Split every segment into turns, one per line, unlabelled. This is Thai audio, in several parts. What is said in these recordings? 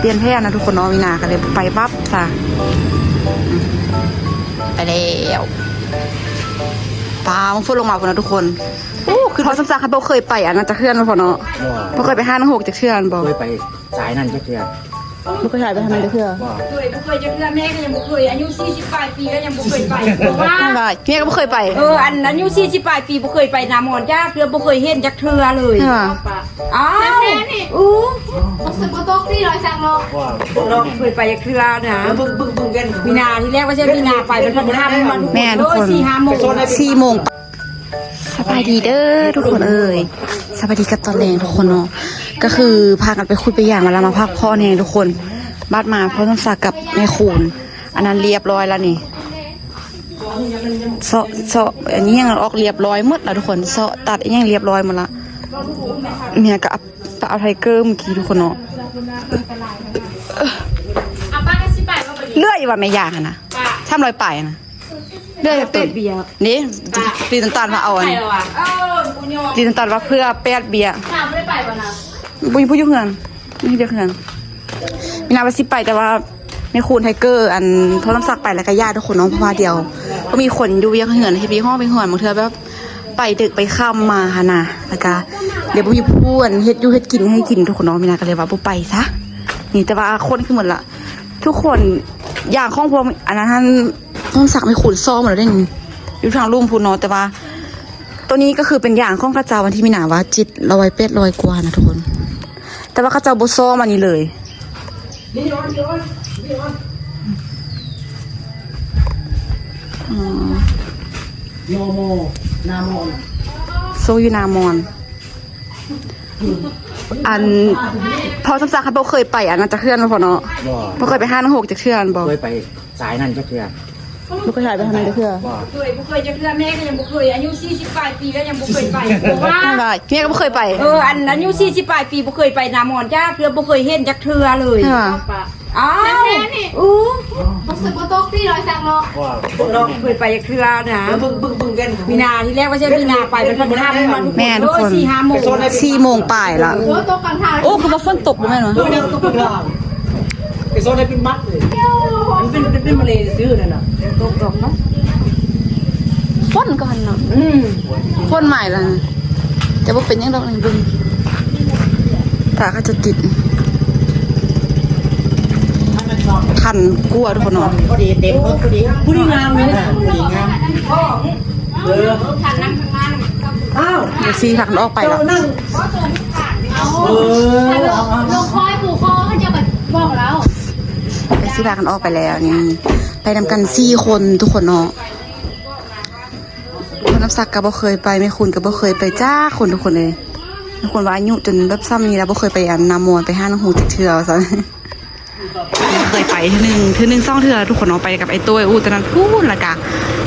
เปลี่ยนแพร่นะทุกคนเนาะวินาก็เลยไปปั๊บซะอืมไปแล้วปลามันฟุ้นลงมาพอนะทุกคนโอ้คือพอสำจักเขาบ่เคยไปอะน่าจะเคลื่อนมาพอเนาะบ่เคยไปห้านังหกจะเคลื่อนบ่
เคยไปสายนั่นจักเทื่อ
บ่เคยถ่ายไปทางนั้นจะเคลื่อน
บ่
เคยบ่เคยจะเพื่อแม่ก็ยังบ่เคยอายุ40ปลายปีก็ยังบ่เคยไปเพราะว่า
ไม่ว่าพี่ก็บ่เคยไป
เอออันอายุ40ปลายปีบ่เคยไปนามอนจ้าเทื่อบ่เคยเห็นจักเทื่อเลย
ใช่ป่ะ
อ้าว
แม่นี่
อู้
ต้องสึกว่าโต๊ะที่ร้อยสักโล
ว่า
เราเคยไปจักเทื่อนะ
บึ้งบึ้งบึ้งกัน
มีนาที่แรกว่าใช่มีนาไปมันพันค่ำมัน
แม่ทุกคน
โอ้ย4-5โมง
สี่โมงส บายดีเด้อทุกคนเอ่ยสบายดีกับตอนแรงทุกคนเนาะก็คือพากันไปคุยไปอย่างมาแล้วมาพักพ่อเนี่ยทุกคนบ้านมาเพราะต้องสักกับแม่คูณอันนั้นเรียบร้อยแล้วนี่เสาะเสาะอันนี้ยังออกเรียบร้อยหมดแล้วทุกคนเสาะตัดอันนี้ยังเรียบร้อยหมดละเนี่ยก็เอาเอาไทเกอร์เมื่อกี้ทุกคนเนาะ
อะป้าก็สิไปก็ไปดิ
เลื่อยว่าไม่ยากอะนะทำรอยป่ายนะ เลื่อยจากตื่นนี่ตีน้ำตาลมาเอาอัน
ไป
นี้
แล้วอะ
เออกูยอม
ตีน้ำตาลว่าเพื่อแปดเบียร์
ถามไม่ได้ไปป่ะนะ
บุญผู้ยุ่งเงินนี่เดียวเงินมีนาไปสิไปแต่ว่าไม่คูณไทเกอร์อันโทรศัพท์ไปแล้วก็ญาติทุกคนน้องเพราะว่าเดียว ก็มีคนอยู่ยังเหือนที่พี่ห้องไปเหือนบางเทือแบบไปดึกไปค่ำมาฮะนะแล้วก็เดี๋ยวบุญพูดเฮ็ดอยูเฮ็ดกินให้กินทุกคนน้องมีนาก็เลยว่าบุไปซะนี่แต่ว่าคนขึ้นหมดละทุกคนอย่างข้องพวกอันนั้น ท่านต้องสักไม่ขูดซ่อมหมดแล้วได้นี่อยู่ทางลุ่มพูนเนาะแต่ว่า ตัวนี้ก็คือเป็นอย่างข้องข้าเจ้าวันที่มีหนาว่าจิตลอยเป็ดลอยกว่านะทุกคน แต่ว่าข้าเจ้าบซ่อมอันนี้เลยอ๋อ
โยโมนามอน
โซอยูนามอนอันพอสำจักเขาเคยไปอันนั้นจะเคลื่อนมาพอเนาะ
บ่
บ่เคยไปห้านังหกจะเคลื่อนบ่
เคยไปสายนั่นจักเทื่อ
บ่ เคยถ่ายไปทางนั้นจะเคลื่อน
บ่
เคยบ่เคยจักเทื่อแม่ก็ยังบ่เคยอายุ40ปลายปีก็ยังบ่เคยไปเพราะว่า
ไม่ว่าพี่ก็บ่เคยไป
เอออันอายุ40ปลายปีบ่เคยไปนามอนจ้าเทื่อบ่เคยเห็นจักเทื่อเลย
ใช่ป่ะ
อ้าว
แม่นี่
อู้
ต้องสึกว่าโต๊ะที่ร้อยสักโล
ว่า
เราเคยไปจักเทื่อนะ
บึ้งบึ้งบึ้งกัน
มีนาที่แรกว่าใช่มีนาไปมันพันค่ำมัน
แม่ทุกคน
โอ้ย4-5โมง
สี่โมงป่ายละ
โอ้โต๊ะกลางทาง
โอ้คือว่าฝนตกบ่แม่นวะ
ตัวนี้ก็เป็นล่างไป โซนให้เป็นมัดเลยมันเป็นเป็นเป็นมาเลยซื้อนั่นน่ะ
ตกดอกเนาะ
ฝนก่อนเนาะ
อืม
ฝนใหม่ละแต่ว่าเป็นยังดอกนึงเบึงตาก็จะติดคันกลัวทุกคนเนาะ
พอดีเต็มพอดีผู้ดีงามเลยผู้ดีงามเออ
ทันนั่งข้างหน้า
อ้าว
เดี๋ยวซีผักมันออกไปแล้ว
เจ้านั่ง
เอา
เออ
ลงลงคอยผูกคอเขาจะแบบบอกแล้ว
เดี๋ยวซีผักมันออกไปแล้วนี่ไปนำกันสี่คนทุกคนเนาะคนน้ำสักก็บ่เคยไปไม่คุณก็บ่เคยไปจ้าคนทุกคนเลยทุกคนว่าอายุจนแบบซ้ำนี้แล้วบ่เคยไปอันนามวนไปห้าน้องหูติดเถื่อซะเคยไปทือหนึ่งทือหนึ่งซ่องเทือทุกคนเนาะไปกับไอ้ตัวอู้ตอนนั้นพูดละกะ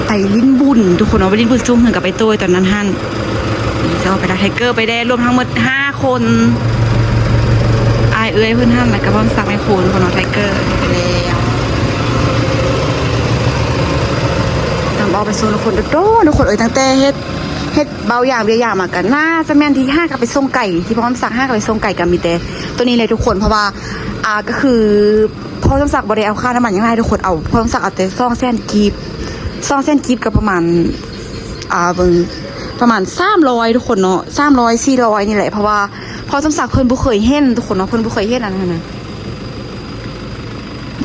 ไปลิ้นบุญทุกคนเนาะไปลิ้นบุญจุ่มเหือกับไอ้ตัวตอนนั้นฮั่นจะเอาไปดักไทเกอร์ไปได้รวมทั้งหมดห้าคนอายเอ้ยเพื่อนฮั่นแล้วก็บ้อมสักไมโครทุกคนเนาะไทเกอร์ไปแล้วทำเอา ไปโซนทุกคนโดดทุกคนเอ้ยตั้งแต่เฮ็ดเฮ็ดเบาอย่างเบียอย่างมากันน่าจะแม่นที่ห้ากับไปส่งไก่ที่พ่อมสักห้ากับไปส่งไก่กับมีแต่ตัวนี้เลยทุกคนเพราะว่าอ่าก็คือพ่อสมศักบริเอาค่าน้ำมันยังไงทุกคนเอาพ่อสมศักดิ์เอาแต่ซ่องเส้นกีบซ่องเส้นกีบก็ประมาณอ่าเบิ่งประมาณสามร้อยทุกคนเนาะสามร้อยสี่ร้อยนี่แหละเพราะว่าพ่อสมศักเพิ่นบ่เคยเห็นทุกคนเนาะเพิ่นบ่เคยเห็นอันนั้นนะ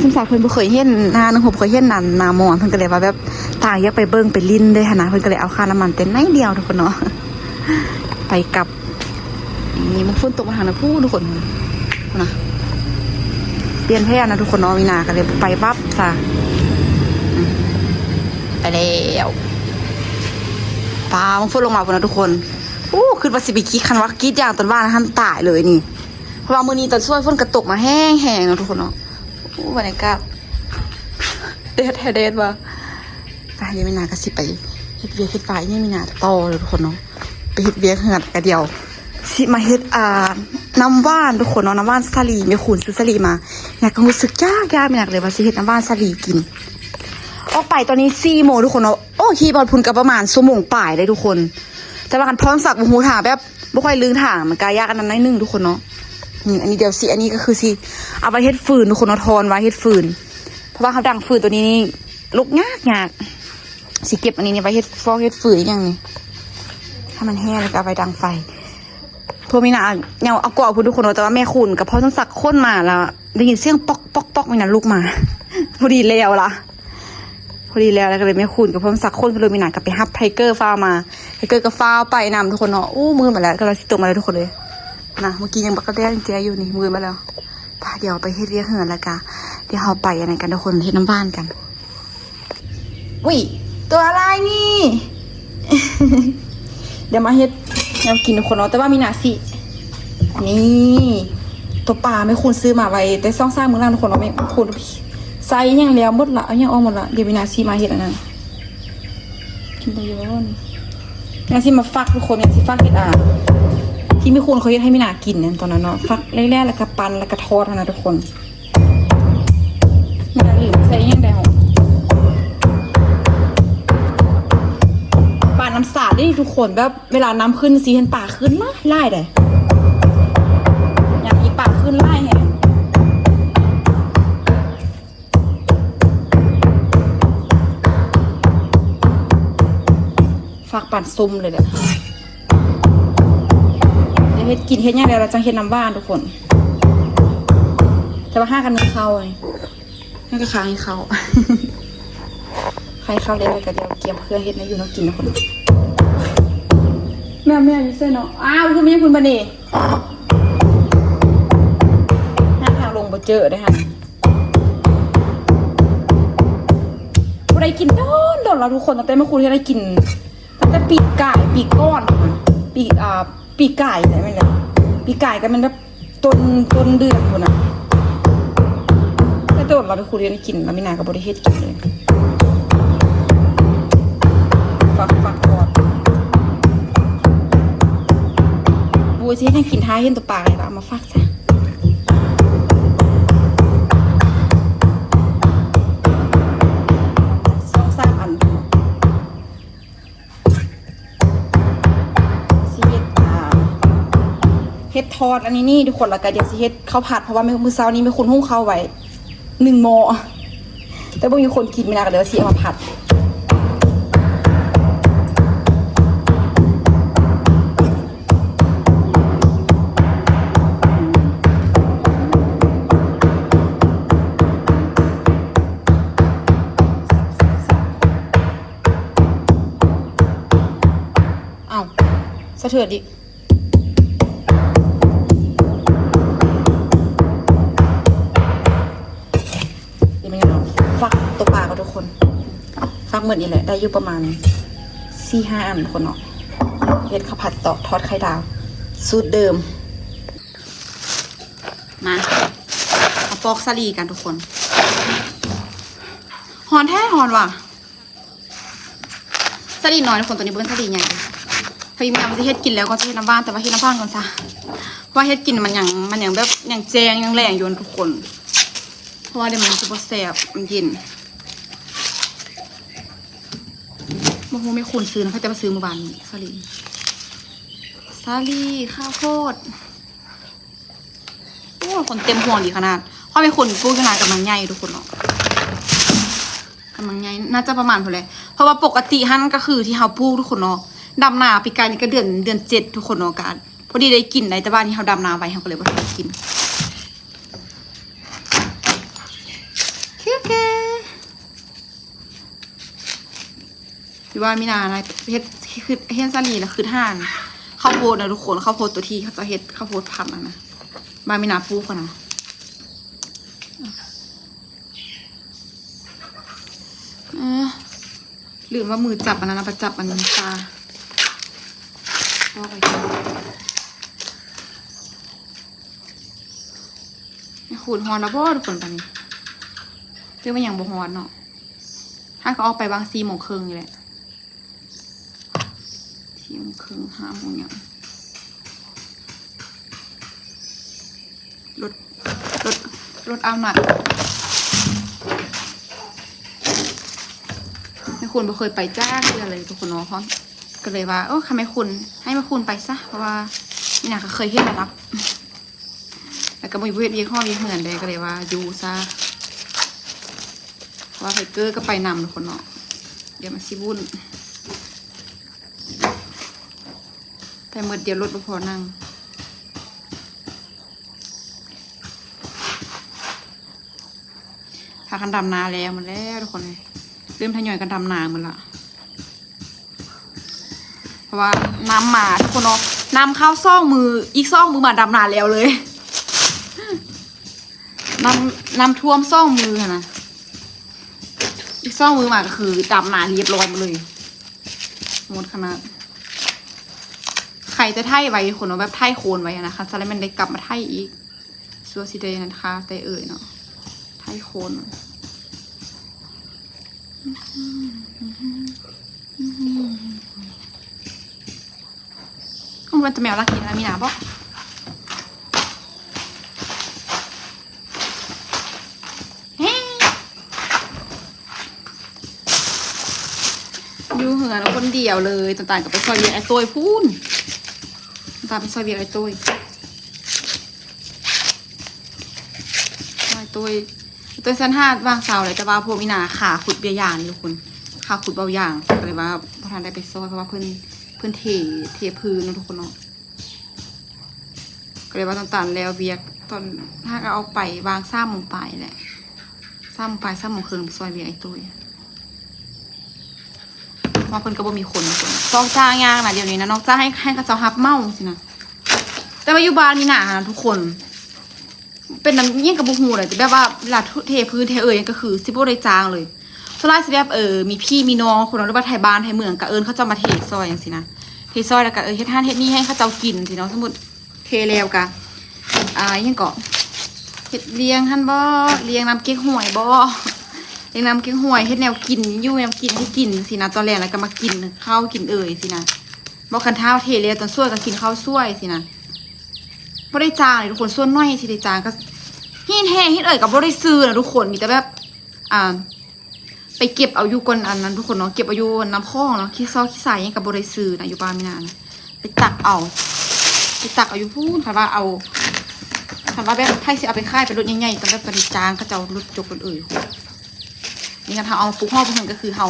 สมศักดิ์เพิ่นบ่เคยเห็นหน้าหนึงผมเคยเห็นนันนามอนเพิ่นก็เลยว่าแบบต่างอยากไปเบิ่งไปลิ้นเลยหันนะเพิ่นก็เลยเอาค่าน้ำมันเต็มน้อยเดียวทุกคนเนาะไปกลับนี่มันฝนตกมาทางนะพูทุกคนนะเปลี่ยนแพร่นะทุกคนเนาะมีนาก็เลยไปปั๊บซะไปแล้วปลามันฟุ้นลงมาพอนะทุกคนอู้คือว่าสิไปกี้คันว่ากีดอย่างตอนว่านะท่านตายเลยนี่เพราะว่ามือนี้ตอนช่วยฝนกระตกมาแห้งแห้งๆนะทุกคนเนาะ อู้บรรยากาศเด็ดแท้เด็ดว่ะไปเดี๋ยวมีนาก็สิไปเฮ็ดเวียกเฮ็ดไฟเนี่ยมีนาต่อเลยทุกคนเนาะไปเฮ็ดเวียกเหือดกันเดียวสิมาเฮ็ดอ่าน้ำว่านทุกคนเนาะน้ำว่านสลีมีขุนซื้อสลีมาอยากก็รู้สึกยากยากไม่อยากเลยว่าสิเฮ็ดน้ำว่านสลีกิน ออกไปตอนนี้สี่โมงทุกคนเนาะโอ้ขี่บอลพุนกับประมาณชั่วโมงป่ายเลยทุกคน แต่ว่ากันพร้อมสักบูฮูถามแบบบ่ค่อยลืมทางมันกายากอันนั้นน้อยหนึงทุกคนเนาะ นี่อันนี้เดี๋ยวสิอันนี้ก็คือสิเอาไปเฮ็ดฟืนทุกคนเอาทอนไว้เฮ็ดฟืน เพราะว่าเขาดังฟืนตัวนี้นี่ลุกยากยากสิเก็บอันนี้นี่ไว้เฮ็ดฟอกเฮ็ดฟืนอย่างนี้ถ้ามันแห้งแล้วก็เอาไปดังไฟพวกมีนาเนี่ยเอากรอบพูดทุกคนแต่ว่าแม่คุณกับพ่อต้องสักค้นมาแล้วได้ยินเสียงปอกปอกปอกมีนาลุกมาพอดีแล้วล่ะพอดีแล้วแล้วก็เลยไม่คุณกับพ่อต้องสักค้นก็เลยมีนากับไปฮับไทเกอร์ฟ้ามาไทเกอร์ก็ฟ้าไปนำทุกคนเนาะอู้มือมาแล้วก็เราสิตกมาแล้วทุกคนเลย นะเมื่อกี้ยังบักกะแดงเจียอยู่นี่มือมาแล้วพาเดี๋ยวไปเฮ็ดเรียกเหินล้วกะเดี๋ยวเราไปอะไรกันทุกคนเฮ็ดน้ำบ้านกันวิตัวอะไรนี่ เดี๋ยวมาเฮ็ดแนวกินทุกคนเนาะแต่ว่ามีหนาสิ นี่ตัวปลาไม่คุณซื้อมาไว้แต่ซ่องซ่ามือล่างทุกคนเนาไม่คุณใส่ยังแล้วหมดละเอายังออกหมดละเดี๋ยวมีนาซีมาเฮ็ดอันนั้นกินตัวเยอะนี่นาซีมาฟักทุกคนนาซีฟักเฮ็ดอะ ที่ไมีคุณเขาเฮ็ดให้ไม่นากินเนี่ยตอนนั้นเนาะฟักแรกๆแล้วก็ปันแล้วก็ทอดนะทุกคนม่น่าลืมใส่ยังได้หรอปลาน้ำสาดนี่ทุกคนแบบเวลาน้ำขึ้นสีเห็นป่าขึ้นไล่ไล่เลยอย่ากอีป่าขึ้นไล่แฮะฟักปั่นซุ่มเลยแหละ เฮ็ดกินเฮ็ดย่างเดียวเราจะเฮ็ดน้ำบ้านทุกคน แต่ว่าห้ากันนึงเข้าเลยน่าจะค้างให้เข้าใครเข้าเลยแล้วก็เดี๋ยวเตรียมเครื่องเฮ็ดในอยู่น้องกินทุกคนแม่แม่อยูเส้นเนาะ อ้าวคือไม่ใช่คุณบันนี่ห้าทางลงบ่เจอได้ฮะบ่ได้กินโดนโดนแล้วทุกคนตั้งแต่เมื่อคืนที่ได้กินตั้งแต่ปีกไก่ปีกก้อนปีกอ่า ปีกไก่ใช่ไหมล่ะปีกไก่ก็มันแบบต้นต้นเดือนคนน่ะแต่โดนเราทุกคนที่ได้กินแล้วไม่นานกับบริเฮ็ดกินเลยฟักฟักก่อนบูชีให้กินท้ายเห็นตัวปลาอะไรก็เอามาฟักซะ ทอดอันนี้นี่ทุกคนละกันเดี๋ยวสิเฮ็ดข้าวผัดเพราะว่ามื้อเช้านี้มีคนหุ้งข้าวไว้หนึ่งหม้อแต่บ่มีคนกินไม่น่าก็เลยว่าสิเอามาผัดเอ้าสะเทือนดิ กคนฟักเหมือนนี่แหละ ได้อยู่ประมาณสี่ห้าอันคนเนาะเฮ็ดข้าวผัดต่อทอดไข่ดาว สูตรเดิม มาเอาปอกสลีกันทุกคน หอนแท้หอนว่ะสลีน้อยทุกคนตัวนี้เบิ้ลสลีใหญ่พยายามจะเฮ็ดกินแล้วก็จะเฮ็ดน้ำบ้านแต่ว่าเฮ็ดน้ำบ้านก่อนซะเพราะว่าเฮ็ดกินมันอยังมันอยังแบบอยังแจงอยังแรงอยู่นทุกคน เพราะว่าเดี๋ยวมันจะบ่แซ่บมันเย็น โมโหไม่ควรซื้อนะเขาจะมาซื้อเมื่อวานนี้สลีสลีข้าวโพดโอ้คนเต็มห่วงดีขนาดเพราะเป็นคนปลูกขนาดกำลังใหญ่ทุกคนเนาะกำลังไงน่าจะประมาณเท่าไหร่เพราะว่าปกติฮั่นก็คือที่เฮาปลูกทุกคนเนาะดำนาปีกายนี่ก็เดือนเดือนเจ็ดทุกคนเนาะการพอดีได้กินในแต่บ้านที่เฮาดำนาไว้เฮาก็เลยบ่ได้กินโอเค พี่ว่ามีนาอะไรเฮ็ดคือเฮ็ดซาลีนะคือห่านข้าวโพดนะทุกคนข้าวโพดตัวที่เขาจะเฮ็ดข้าวโพดพันนะนะบ้านมีนาปลูกกันนะเออลืมว่ามือจับอันนั้นนะประจับอันนี้ตาว่าไปขูดฮอนแล้วบ่ทุกคนตอนนี้คือมันอย่างบ่ฮอนเนาะถ้าก็ออกไปบางสี่โมงครึ่งอยู่แหละ สี่โมงครึ่งห้าโมงอย่างรถรถรถเอาหน่อยแม่คุณบ่เคยไปจ้างเรืออะไรทุกคนเนาะเพราะก็เลยว่าเออทำไมคุณ ให้แม่คุณไปซะ เพราะว่านี่นะก็เคยเห็นรับ แล้วก็มีเวทยี่ห้อยี่เหมือนเลยก็เลยว่าอยู่ซะว่าไทเกอร์ก็ไปนำทุกคนเนาะเดี๋ยวมันสิวุ่น ไปเมื่อเดียวรถบ่พอนั่งพากันดำนาแล้วมันแล้วทุกคนเลยเริ่มทยอยกันดำนาหมันละเพราะว่าน้ำมาทุกคนเนาะน้ำข้าวซ่องมืออีกซ่องมือมาดำนาแล้วเลยน้ำน้ำท่วมซ่องมือนะอีกซ่องมือมาก็คือดำนาเรียบร้อยหมาเลยหมดขนาด ใครจะไถ่ไว้คนเนาแบบไถ่โคนไว้อะนะคะจะได้มันได้กลับมาไถ่อีกซัวซิเดนะคะแต่เอ่ยเนาะไทยโคนมันจะแมวรักกินอะไรมีหนาบอกอยู่เหือนคนเดียวเลยต่างๆกับไปซอยเบียร์ไอ้ตัวพูน ต่างๆไปซอยเบียร์ไอ้ตัวตัวตัวตัวสั้นห้าวางเสาเลยแต่ว่าพวกมินาขาขุดเบียร์ยางนี่ทุกคนขาขุดเบาอย่างก็เลยว่าพอทานได้ไปซอยเพราะว่าเพื่อนเพื่อนเทเทพื้นนอะทุกคนเนาะก็เลยว่าตอนตันแล้วเบียร์ตอนถ้าก็เอาไปวางซ้ำลงไปแหละซ้ำลงไปซ้ำลงคืนไปซอยเบียร์ไอ้ตั วว่าเพื่นก็บ่มีคนคนต้องจ้างยางนะเดี๋ยวนี้นะนอกจ้างให้ให้เขาเจ้าฮับเมาสินะแต่ว่าอยู่บ้านนี่หนานะทุกคน เป็นน้ำยิ่งกับบุหูเลยแต่แบบว่าเวลาเทพื้นเทเอ่ยก็คือซิโบได้จางเลยสไลด์สิแบบเออมีพี่มีน้องคนนั้นหรือว่าไทยบ้านไทยเมืองกะเอิญเขาจะมาเทซอยอย่างสินะเทซอยแล้วก็เออเฮ็ดท่านเฮ็ดนี่ให้เขาเจ้ากินสิเนาะสมมติเทแล้วกะอ่ายังเกาะเฮ็ดเลี้ยงท่านบ่เลี้ยงน้ำเก๊กหวยบ่ ยงน้ำเก๊กหวยเฮ็ดแนวกินยู่แนวกินให้กินสินะตอนแรกแล้วก็มากินข้าวกินเอ่ยสินะบ่คันเท้าเทแล้วตอนช่วยก็กินข้าวช่วยสินะบ่ได้จางเลยทุกคนส่วนน้อยที่ได้จางก็หินแห้งหินเอ่ยกับบริซื้อนะทุกคนมีแต่แบบอ่าไปเก็บเอาอยู่กนอันนั้นทุกคนเนาะเก็บเอาอยู่น้ำคลองเนาะขี้ซอขี้ใส่ยังกับบริซื้อนะอยู่บ้านไม่นานไปตักเอาไปตักเอาอยู่พูนค่ะว่าเอาค่ะว่าแบบไทยสิเอาไปค่ายเป็นรถใหญ่ๆแต่แบบบริจางก็จะรถจกคนอื่น นี่กันถ้าเอาปุกห่อปุ๊กหนึ่งก็คือเฮา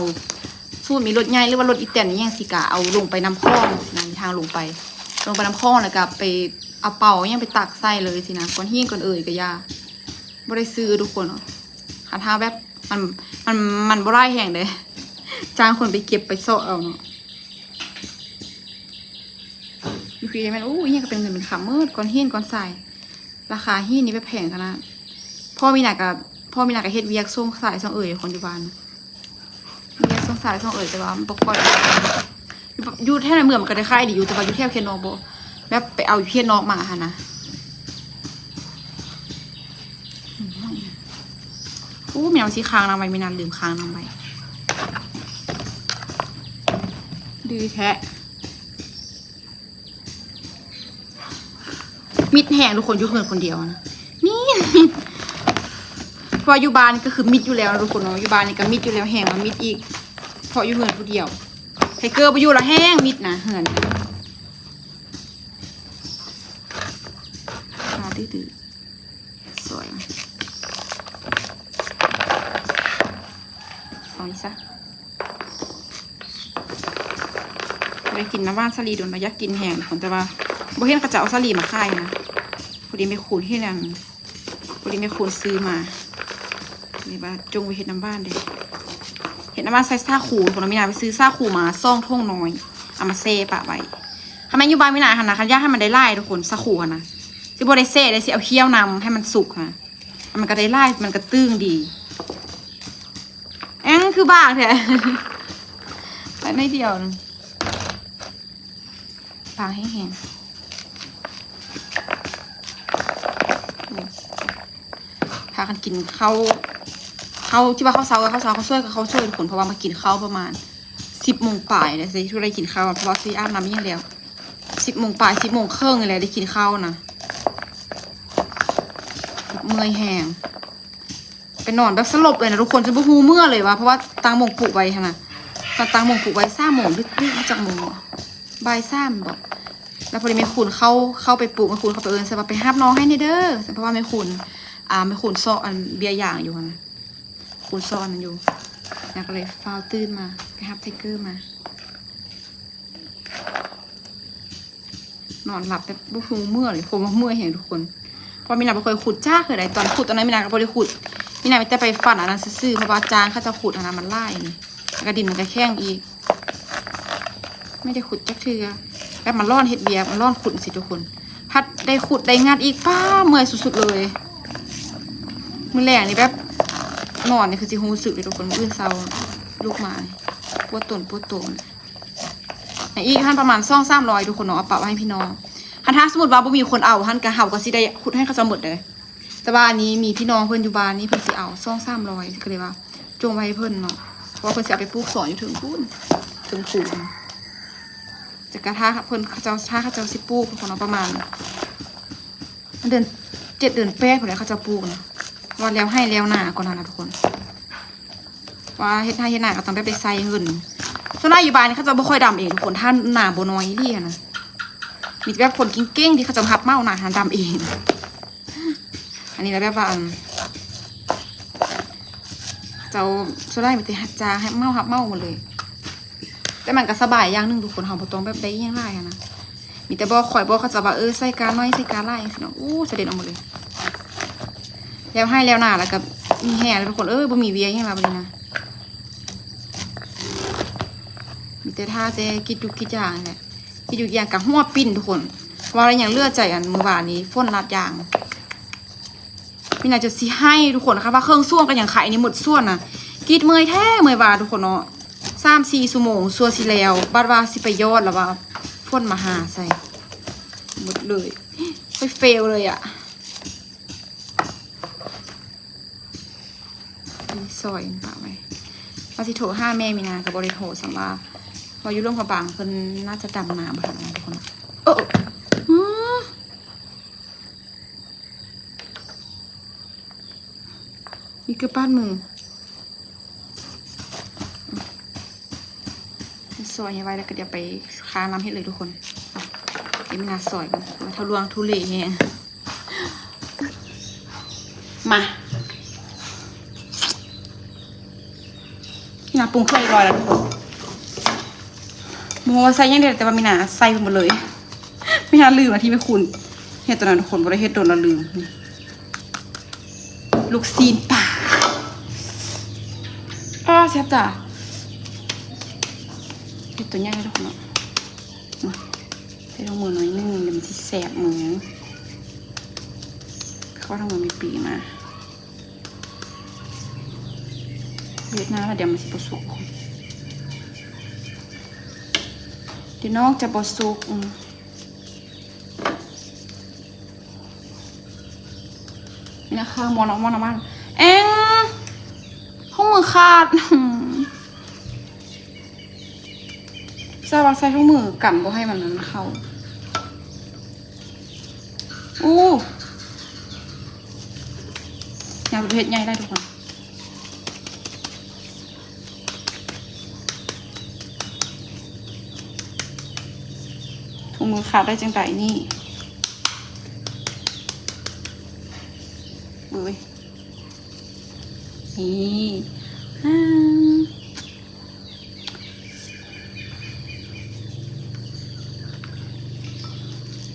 สู้มีรถใหญ่หรือว่ารถอีแตนนี่ยังสิกะเอาลงไปน้ำคลองนะทางลงไป ลงไปน้ำคลองแล้วก็ไปเอาเป่ายังไปตักใส่เลยสินะก่อนหิ้งก่อนเอ่ยก็ยาบ่ได้ซื้อทุกคนเนาะหาทาแบบมันมันมันบ่ได้แห่งเลยจ้างคนไปเก็บไปโซเอาเนาะยูพีได้แม่นอู้ยยังก็เป็นเงินเป็นคำเมื่อก่อนหินก่อนใส่ราคาหินนี่ไปแพงขนาดพ่อมีหนักกับ พ่อมีหนักกับเฮ็ดเวียกส่งสายส่งเอ่ยคนอยู่บ้านเวียกส่งสายส่งเอ่ยแต่ว่ามันบ่ค่อยอยู่อยู่ในเมืองมันก็ได้ค่ายดีอยู่แต่ว่าอยู่แถวเคนนอกบ่แบบไปเอาอยู่เคนนอกมาค่ะนะอู้แมวสีค้างนำไปไม่นานลืมค้างนำไปดีแท้มิดแหงทุกคนอยู่เพื่อนคนเดียวนะมิดมิด เพออยู่บ้านก็คือมิดอยู่แล้วนะทุกคนเนาะอยู่บ้านนี่ก็มิดอยู่แล้วแห้งมามิดอีก เพราะอยู่เพื่อนผู้เดียวไทเกอร์ไปอยู่และแห้งมิดนะเหือนตาดื้อสวยเอาอีซะไปกินน้ำว่านสลีโดนมายักกินแห้งคนแต่ว่าบเห็นเขาจะเอาสลีมาขายนะพอดีไม่คูณที่นั่นพอดีไม่คูณซื้อมา นี่ว่าจงไปเห็ดน้ำบ้านเด้เห็ดน้ำบ้านใส่ซาคูคนละมินาไปซื้อซาคูมาซ่องท่งน้อยเอามาเซ่ปะไว้ทำไมอยู่บ้านไม่นานค่ะนะคันย่าให้มันได้ไล่ทุกคนซาคูค่ะนะสิบ่ได้เซ่ได้สิเอาเคี่ยวนำให้มันสุกค่ะมันก็ได้ไล่มันก็ตึงดีแองคือบ้าแท้ไปในเดียวนึงปางแห้งๆพากันกินข้าว เขาที่ว่าเขาเช้ากับข้าเช้าข้าช่วยกับข้าช่วยผลเพราะว่ามากินข้าวประมาณสิบโมงป่ายเลยสิทุกได้กินข้าวเพราะว่าซีอาบน้ำยังเดียวสิบโมงป่ายสิบโมงครึ่งเลยได้กินข้าวนะเมื่อยแห้งเป็นนอนแบบสลบเลยนะทุกคนฉันบ่ฮูเมื่อเลยว่ะเพราะว่าตังมงปลุกไว้ค่ะนะตอนตังมงปลุกไว้ซ่าโมงดึกดึกจากโมงบ่ายซ่ามบอกแล้วพอดีแม่คุณเข้าเข้าไปปลูกแม่คุณเข้าไปเอิญใส่ว่าไปห้ามน้องให้ในเด้อเพราะว่าแม่คุณอ่าแม่คุณซ้ออันเบียร์อย่างอยู่นะ คุณซ้อนมันอยู่แล้วก็เลยฟาวตื่นมาไปฮับไทเกอร์มา นอนหลับแบบบุคูเมื่อเลยผมว่าเมื่อเห็นทุกคนพราะมีนาบ่เคยขุดจ้าเคยได้ตอนขุดตอนนั้นมีนาก็บ่ได้ขุดมีนาไม่แต่ไปฟันอันนั้นซื่อเพราะว่าจางเขาจะขุดอันนั้นมันไล่นี่แล้วก็ดินมันก็แข้งอีก ไม่ได้ขุดจักเทือแล้วมันร่อนเห็ดเบียร์มันร่อนขุดสิทุกคน พัดได้ขุดได้งานอีกป้าเมื่อยสุดๆเลยมือแรงนี่แบบ นอนนี่คือสิหูสึกเลยทุกคนมื้อนเศร้าลูกมาปวดตนปวดตัวนี่ในอีกท่านประมาณซ่องสามร้อยทุกคนเนาะเอาเปล่าไว้ให้พี่น้องท่านถ้าสมมติว่าบ่มีคนเอาท่านกะเห่าก็สิได้ขุดให้เขาจะหมดเลย แต่ว่าอันนี้มีพี่น้องเพิ่อนอยู่บ้านนี่เพิ่นสิเอาซ่องสามร้อยก็เลยว่า จงไว้ให้เพิ่อนเนาะเพราะเพิ่อนสิเอาไปปลูกสอนอยู่ถึงพูนถึงผูนจากกระทะเพิ่อนเขาจ้าถ้าเขาจ้าสิปลูกของเราประมาณเดือนเจ็ดเดือนแปดพอแล้วเขาจะปลูกนะ ว่าแล้วให้แล้วหน้าก่อนนะทุกคน ว่าเฮ็ดให้เฮ็ดหน้าก็ต้องไปไปใส่เงินส่วนนาอยู่บ้านนี่เขาจะบ่ค่อยดำเองทุกคนท่านหน้าบ่น้อยเรียนะมีแต่แบบคนเก่งๆที่เขาจะมาหับเมาหน้าหาดำเอง อันนี้แล้วแบบว่าเจ้าส่วนนายมีแต่หัดจาให้เมาหับเมาหมดเลย แต่มันก็สบายอย่างหนึงทุกคนเฮาบ่ต้องแบบได้ยังหลายอะนะมีแต่บอกข่อยบอกเขาจะว่าเออใส่การน้อยใส่การหลายจังซี่เนาะอู้เสด็จออกหมดเลย แล้วให้แล้วหน้าแล้วก็มีแห่แล้วทุกคนเออบ่มีเวียอิหยังล่ะบัดนี้นะมีแต่ท่าแต่กินทุกกิจอย่างนั่นแหละกินทุกอย่างกับหัวปิ้นทุกคนว่าอะไรอย่างเลือดใจอันเมื่อวานนี้ฝนลัดยางมีน่าจะสิให้ทุกคนนะคะว่าเครื่องส่วนกันอย่างไข่นี่หมดส่วนน่ะกีดเมื่อยแท้เมื่อยว่าทุกคนเนาะสามสี่ชั่วโมงสัวสิแล้วบัดว่าสิไปยอดแล้วว่าพ่นมาหาใส่หมดเลยไปเฟลเลยอะ่ะ ซอยปะไว้ว่าสิโทรห้าแม่มีนากับบริโทรสัมว่าพออยู่ร่วมกับบางเพิ่นน่าจะดำน้ำค่ะทุกคนเอออื้อนี่คือป้านมือซอยให้ไว้แล้วก็เดี๋ยวไปค้าน้ำให้เลยทุกคนอีม่นาซอยกันว่าทะลวงทุเลแฮงมาพี่นาป รุงเครื่องร้อยแล้วทุกคนโมว่าใส่ยังเดียวแต่ว่ามีนาใส่ไปหมดเลยไม่น่าลืมอะที่ไม่คุณเฮ็ดตอนนั้นทุกคนบ่ได้เฮ็ดโดนแล้วลืม ลูกซีนป่าอ้าแซ่บจ้ะเห็ดตัวใหญ่ทุกคนเนาะใส่ลงมือหน่อยนึงเดี๋ยวมันจะแสบมือเขาทำมันมีปีมา เวียดนามแล้วเดี๋ยวมันจะประสุกเดี๋ยวนอกจะประสุกนี่นะคะมอนออกมอนออกมาเอ็งห้องมือขาดจะวัดใส่ทุกมือกันบ่ให้มันนั้นเข้า อู้ยากเป็นเพชรใหญ่ได้ทุกคน มือขาดได้จังไดนี่เอ้ยนี่อ่า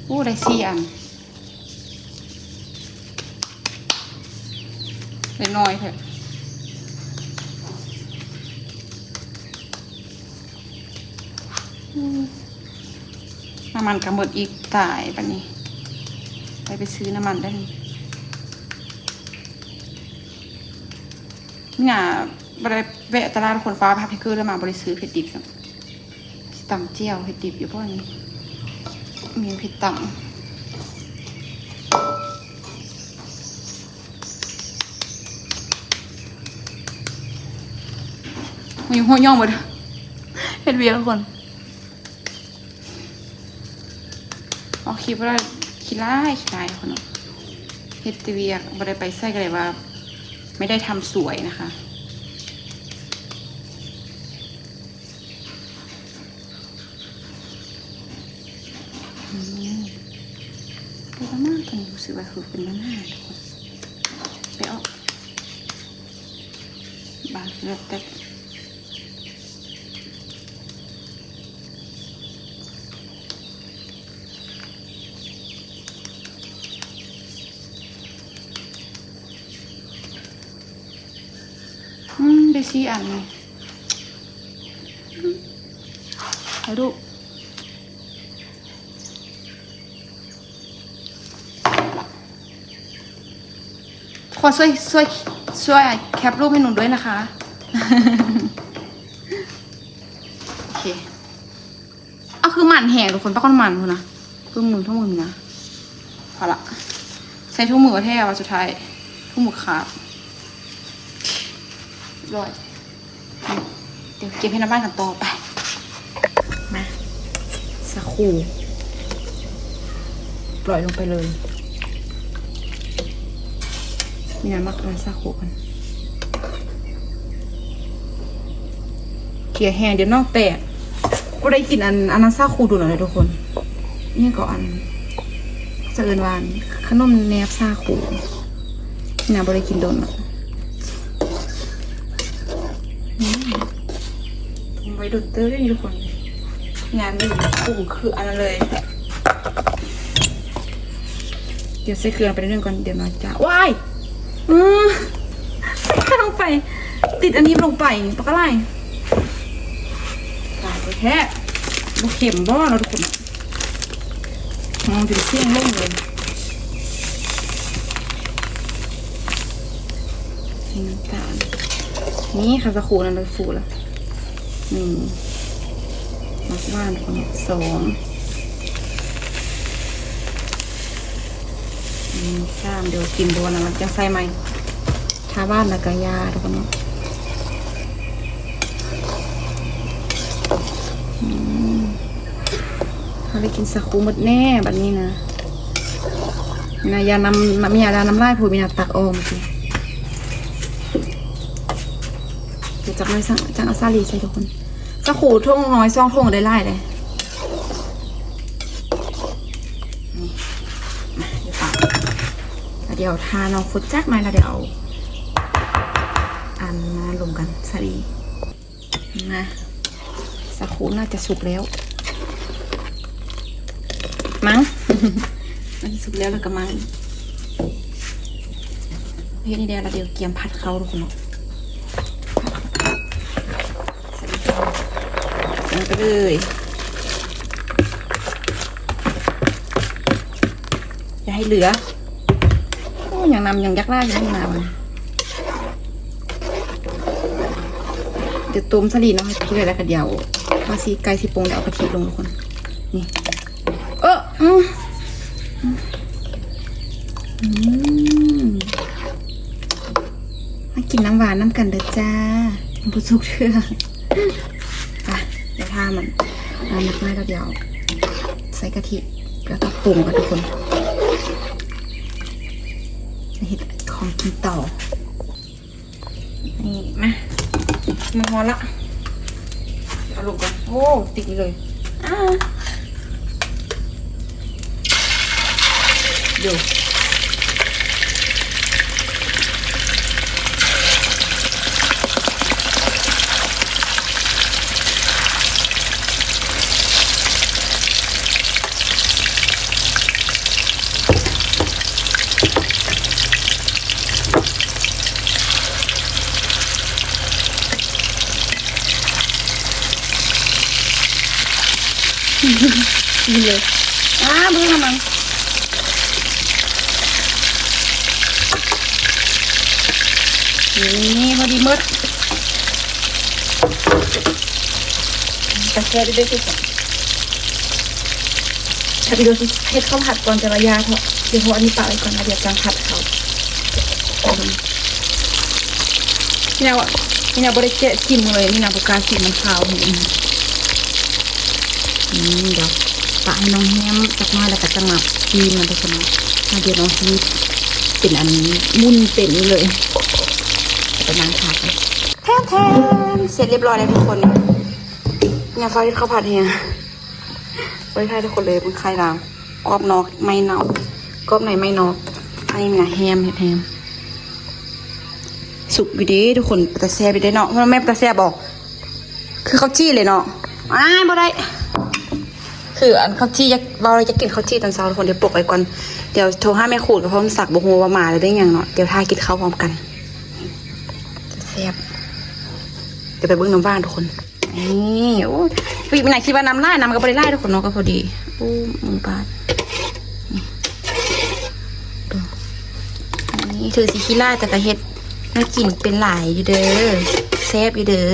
โอ้ได้สี่อันได้น้อยเถอะอืมน้ำมันกระหมดอีกตายปะนี้ไปไปซื้อน้ำมันได้นี่เนี่ยบริแวะตลาดคนฟ้าพาพิเกอแล้วมาบริซื้อเผ็ดดิบครับสิตำเจียวเผ็ดดิบอยู่พวกนี้ มีเผิดต่ำมันยังหัวย่องหมดเฮ็ดเวียทุกคนออก คลิปว่าขี้ร้ายขี้ร้ายคนเนาะเฮ็ดแต่เวียบ่ได้ไปใส่กันเลยว่า ไม่ได้ทำสวยนะคะไปประมาณตอนนี้รู้สึกว่าคือเป็นหน้าหน้าทุกคนไปออกบางเลือกแต่ ได้สี่อันเลยถ่ายรูขอช่วยช่วยช่วยแคปรูปให้หนูด้วยนะคะ โอเคเอาคือหมันแหงทุกคนป้าก้อนหมันคุณนะเพิ่มมือทุ่งมือนะเอละใส่ทุ่งมือแท้วันสุดท้ายทุ่งมือขาด ร้อยเดี๋ยวเก็บให้น้ำบ้านกันต่อไป มาสักครู่ปล่อยลงไปเลย มีน้ำมักราซาโคกันเขี่ยแห้งเดี๋ยวนอกแตกก็ได้กินอันอันนั้นซาคูดูหน่อยเลยทุกคน นี่ก็อันเจริญวานขนมแนบซาคูนี่นะบริกินโดนอะอืม ไว้ดูดเตอร์ได้นี่ทุกคน งานไม่คู่คืออันนั้นเลย เดี๋ยวใส่เกลือไปนิดนึงก่อนเดี๋ยวน้อยจะว้ายอืมใส่ลงไป ติดอันนี้ลงไปปะกะไรตายไปแท้บุเข็มบ่เราทุกคนมองถึงเที่ยงล่งเลยนี่น้ำตาลนี่ค่ะสะคูนั่นเลยฟูแล้ว หนึ่งมักว่านคนสองอืมสามเดี๋ยวกินโดนนะมันจะใส่ไหมทาบ้านแล้วก็ยาทุกคนเนาะเขาได้กินสาคูหมดแน่แบบนี้นะมีนายาน้ำน้ำยาดาน้ำลายผูมีนาตักออมสิเดี๋ยวจักไม่สั่งจังอาซาลีใส่ทุกคน สาคูท่งน้อยซองท่งได้ไล่เลยเดี๋ยวทาน้องฟุตแจ็คมาแล้วเดี๋ยวอันมาลงกันสาดีนะสักครู่น่าจะสุกแล้ว มั้งมันสุกแล้วแล้วก็มั้งเฮ้ยนี่เดียวเราเดี๋ยวเกียมผัดเขาทุกคนเนาะใส่ ไปเลยอย่าให้เหลือโอ้ย่างนำอย่างยักษ์ล่าอย่างนี้มาเดี๋ยวต้มสลีเนาให้พี่เลยแล้วก็เดี๋ยวพอสีไก่สีปรุงเดี๋ยวเอากะทิลงทุกคน นี่ เอออืมอืมมากินน้ำหวานน้ำกันเด้อจ้าบุสุกเชื่ออะเดี๋ยวทามัน เอาหนักไม้แล้วเดี๋ยว ใส่กะทิแล้วก็ปรุงกันทุกคนเห็ดของกินต่อ นี่มามาพอละเอาลงก่อนโอ้ติดเลยอ้าเดี๋ยว นเลยอ้าเบื่อมันนี่พอดีหมดแต่แค่ได้ด้วยกันถ้าไปดูสิเฮ็ดข้าวผัดก่อนจะระยาเถอะเดี๋ยวเพราะอันนี้ปากไว้ก่อนนะเดี๋ยวจังผัดเขาเนี่ยว่ะเนี่ยบริเกะชิมเลยนี่นะบุกล้าชิมมันขาวเห็นอืม เดี๋ยวปะให้น้องแฮมสักหน้อยแล้วก็จะมาพีมันไปชนะมาเดี๋ยวน้องพีเป็นอันมุ่นเป็นนี่เลยจะนั่งทานกันแทนแทนเสร็จเรียบร้อยแล้วทุกคนเนี่ยซอยข้าผัดเนี่ยไว้ให้ทุกคนเลยเป็นไข่ดาวกรอบนอกไม่เนากรอบในไม่นอกอันนี้มีแฮมเห็ดแฮมสุกอยู่ดีทุกคนแต่แซ่บอยู่ได้เนาะเพราะแม่แต่แซ่บบอก คือเขาจี้เลยเนาะอ้ายบ่ได้ คืออันข้าวจี้อยากเราจะกินข้าวจี้ตอนเช้าทุกคนเดี๋ยวปลุกไว้ก่อนเดี๋ยวโทรห้าแม่ขูดกับพ่อมศักดิ์บอกว่ามาแล้วได้ยังเนาะเดี๋ยวทากินข้าวพร้อมกันจะแซ่บเดี๋ยวไปเบิ้งน้ำว่านทุกคนนี่โอ้ยปีไหนคิดว่าน้ำไล่น้ำก็ไม่ได้ไล่ทุกคนเนาะก็พอดีโอ้มือบาดนี่ดูนี่ถือสีขี้ไล่แต่กระเฮ็ดน่ากินเป็นหลายอยู่เด้อแซ่บอยู่เด้อ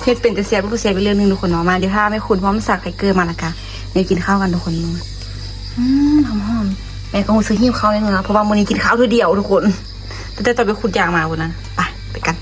เพชรเป็นแต่เสียบผู้เสียไปเรื่องหนึงทุกคนเนาะมาเดี๋ยวถ้าไม่คุณพร้อมสักไก่เกลือมาละกันเดี๋ยวกินข้าวกันทุกคนอืมหอมหอมๆแม่ก็คงซื้อหิ้วข้าวเลยเนาะเพราะว่ามื้อนี้กินข้าวทุกเดียวทุกคน แต่ต่อนไปขุดยางมาคนนั้นไปไปกัน